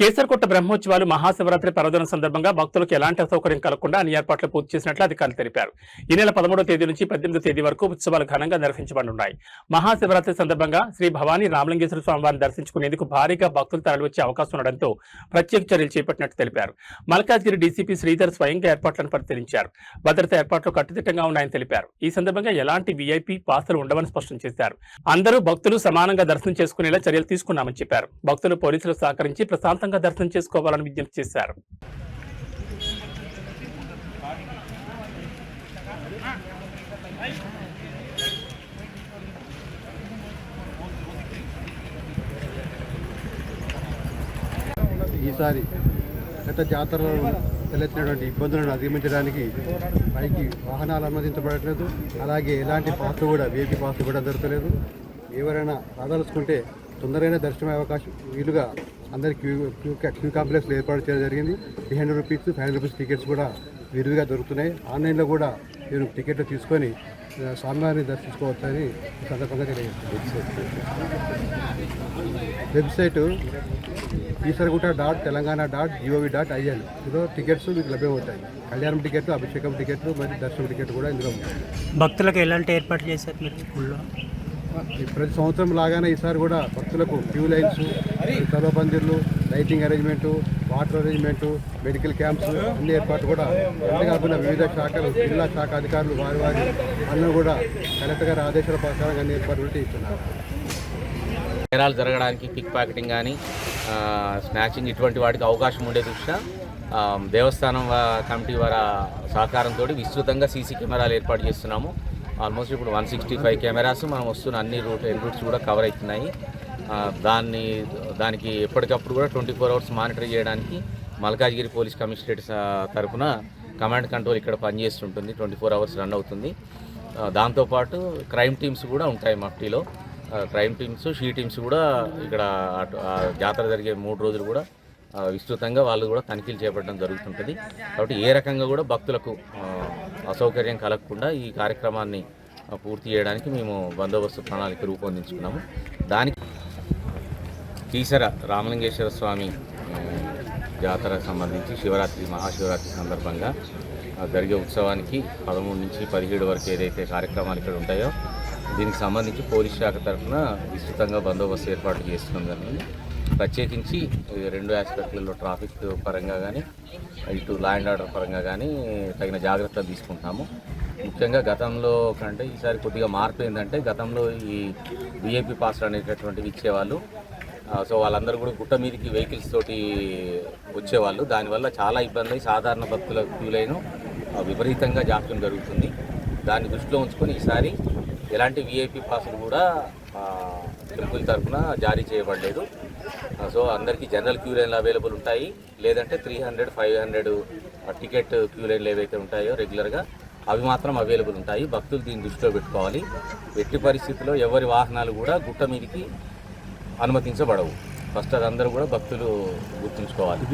కేసరకొట్ట బ్రహ్మోత్సవాలు మహాశివరాత్రి పర్వదినం సందర్భంగా భక్తులకు ఎలాంటి అసౌకర్యం కలగకుండా అన్ని ఏర్పాట్లు పూర్తి చేసినట్లు అధికారులు తెలిపారు. ఈ నెల పదమూడవ తేదీ నుంచి పద్దెనిమిదో తేదీ వరకు ఉత్సవాలు ఘనంగా నిర్వహించబడున్నాయి మహాశివరాత్రి సందర్భంగా శ్రీ భవానీ రామలింగేశ్వర స్వామి వారిని దర్శించుకునేందుకు భారీగా భక్తులు తరలివచ్చే అవకాశం ఉండడంతో ప్రత్యేక చర్యలు చేపట్టినట్టు తెలిపారు. మల్కాజ్గిరి డీసీపీ శ్రీధర్ స్వయంగా ఏర్పాట్లను పరిశీలించారు. భద్రతా ఏర్పాట్లు కట్టుదిట్టంగా ఉన్నాయని తెలిపారు. ఈ సందర్భంగా ఎలాంటి వీఐపీ పాసులు ఉండవని స్పష్టం చేశారు. అందరూ భక్తులు సమానంగా దర్శనం చేసుకునేలా చర్యలు తీసుకున్నామని చెప్పారు. భక్తులు పోలీసులు సహకరించి ప్రశాంతంగా దర్శనం చేసుకోవాలని విజ్ఞప్తి చేశారు. ఈసారి గత జాతరలో తలెత్తినటువంటి ఇబ్బందులను అధిగమించడానికి పైకి వాహనాలు అనుమతించబడట్లేదు. అలాగే ఎలాంటి పాసులు కూడా వేపీ పాసులు కూడా దొరకలేదు. ఎవరైనా రాదలుచుకుంటే తొందరైన దర్శనమయ్యే అవకాశం వీలుగా అందరి క్యూ క్యూ క్యూ కాంప్లెక్స్లో ఏర్పాటు చేయడం జరిగింది. Three hundred rupees five hundred rupees tickets కూడా విరివిగా దొరుకుతున్నాయి. ఆన్లైన్లో కూడా మీరు టికెట్లు తీసుకొని స్వామివారిని దర్శించుకోవచ్చని సందర్భంగా తెలియజేస్తాను website ఈసరగుట dot Telangana dot GOV dot IN. ఇందులో టికెట్స్ మీకు లభ్యమవుతాయి. కళ్యాణం టికెట్లు అభిషేకం టికెట్లు మరియు దర్శనం టికెట్ కూడా ఇందులో ఉంటాయి భక్తులకు ఎలాంటి ఏర్పాట్లు చేశారు మీరు స్కూల్లో? ప్రతి సంవత్సరం లాగానే ఈసారి కూడా భక్తులకు queue lines పందిర్లు lighting arrangement water arrangement medical camps అన్ని ఏర్పాట్లు కూడా అంతేకాకుండా వివిధ శాఖలు జిల్లా శాఖ అధికారులు వారి వారి పనులను కూడా కలెక్టర్ గారి ఆదేశాల ప్రకారంగా అన్ని ఏర్పాట్లు చేస్తున్నారు. నేరాలు జరగడానికి పిక్ ప్యాకెటింగ్ కానీ స్నాచింగ్ ఇటువంటి వాటికి అవకాశం ఉండే దృష్ట్యా దేవస్థానం కమిటీ వారి సహకారంతో విస్తృతంగా సీసీ కెమెరాలు ఏర్పాటు చేస్తున్నాము. ఆల్మోస్ట్ ఇప్పుడు వన్ సిక్స్టీ ఫైవ్ కెమెరాస్ మనం వస్తున్న అన్ని రూట్ ఎన్ రూట్స్ కూడా కవర్ అవుతున్నాయి. దాన్ని దానికి ఎప్పటికప్పుడు కూడా ట్వంటీ ఫోర్ అవర్స్ మానిటర్ చేయడానికి మల్కాజ్గిరి పోలీస్ కమిషనరేట్ తరఫున కమాండ్ కంట్రోల్ ఇక్కడ పనిచేస్తుంటుంది. ట్వంటీ ఫోర్ అవర్స్ రన్ అవుతుంది. దాంతోపాటు క్రైమ్ టీమ్స్ కూడా ఉంటాయి మఫ్టీలో క్రైమ్ టీమ్స్ షీ టీమ్స్ కూడా ఇక్కడ అటు- జాతర జరిగే మూడు రోజులు కూడా విస్తృతంగా వాళ్ళు కూడా తనిఖీలు చేపట్టడం జరుగుతుంటుంది. కాబట్టి ఏ రకంగా కూడా భక్తులకు అసౌకర్యం కలగకుండా ఈ కార్యక్రమాన్ని పూర్తి చేయడానికి మేము బందోబస్తు ప్రణాళిక రూపొందించుకున్నాము. దానికి కీసర రామలింగేశ్వర స్వామి జాతరకు సంబంధించి శివరాత్రి మహాశివరాత్రి సందర్భంగా జరిగే ఉత్సవానికి పదమూడు నుంచి పదిహేడు వరకు ఏదైతే కార్యక్రమాలు ఇక్కడ ఉంటాయో దీనికి సంబంధించి పోలీస్ శాఖ తరఫున విస్తృతంగా బందోబస్తు ఏర్పాటు చేస్తున్నాం. ప్రత్యేకించి రెండు ఆస్పెక్ట్లలో ట్రాఫిక్ పరంగా కానీ ఇటు లా అండ్ ఆర్డర్ పరంగా కానీ తగిన జాగ్రత్తలు తీసుకుంటాము ముఖ్యంగా గతంలో కంటే ఈసారి కొద్దిగా మార్పు ఏంటంటే గతంలో ఈ బీఏపీ పాస్లు అనేటటువంటివి ఇచ్చేవాళ్ళు. సో వాళ్ళందరూ కూడా గుట్ట మీదకి వెహికల్స్ తోటి వచ్చేవాళ్ళు. దానివల్ల చాలా ఇబ్బంది సాధారణ భక్తుల క్యూలైన విపరీతంగా జాప్యం జరుగుతుంది. దాన్ని దృష్టిలో ఉంచుకొని ఈసారి ఎలాంటి విఐపి పాసులు కూడా టెంపుల్ తరఫున జారీ చేయబడలేదు. సో అందరికీ జనరల్ క్యూ లైన్లు అవైలబుల్ ఉంటాయి. లేదంటే three hundred five hundred ticket queue లైన్లు ఏవైతే ఉంటాయో రెగ్యులర్గా అవి మాత్రం అవైలబుల్ ఉంటాయి. భక్తులు దీన్ని దృష్టిలో పెట్టుకోవాలి. ఎట్టి పరిస్థితుల్లో ఎవరి వాహనాలు కూడా గుట్ట మీదకి అనుమతించబడవు. ఫస్ట్ అది అందరూ కూడా భక్తులు గుర్తుంచుకోవాలి.